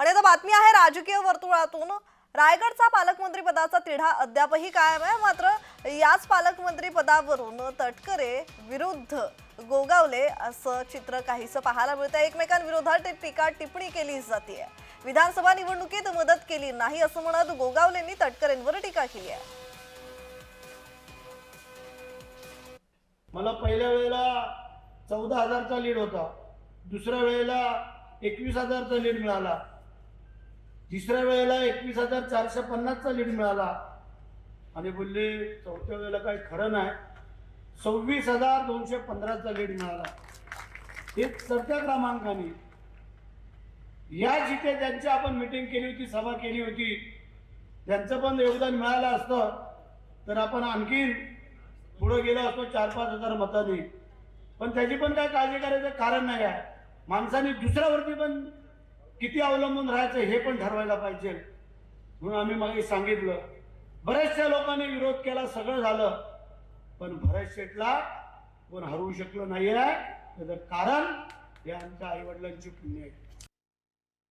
आणि आता बातमी आहे राजकीय वर्तुळातून. रायगडचा पालकमंत्री पदाचा तिढा अद्यापही कायम आहे. मात्र याच पालकमंत्री पदावरून तटकरे विरुद्ध गोगावले असं चित्र काहीसं पाहायला मिळतं एकमेकांविरोधात टीका टिप्पणी केली जाते विधानसभा निवडणुकीत मदत केली नाही असं म्हणत गोगावलेंनी तटकरेंवर टीका केली आहे. मला पहिल्या वेळेला चौदा हजारचा लीड होता. दुसऱ्या वेळेला एकवीस हजारचा लीड मिळाला. तिसऱ्या वेळेला एकवीस हजार चारशे पन्नासचा लीड मिळाला. आणि बोलले चौथ्या वेळेला काही खरं नाही. सव्वीस हजार दोनशे पंधराचा लीड मिळाला. हे चढत्या क्रमांकाने. या जिथे ज्यांची आपण मिटिंग केली होती सभा केली होती त्यांचं पण योगदान मिळालं असतं. तर आपण आणखीन पुढे गेलो असतो चार पाच हजार मतांनी. पण त्याची पण काय काळजी करायचं कारण नाही आहे. माणसाने दुसऱ्यावरती पण किती अवलंबून राहायचं हे पण ठरवायला पाहिजे. म्हणून आम्ही मागे सांगितलं. बऱ्याचशा लोकांनी विरोध केला सगळं झालं. पण भरत शेटला कोण हरवू शकलो नाही आहे त्याचं कारण हे आमच्या आई वडिलांची पुण्य आहे.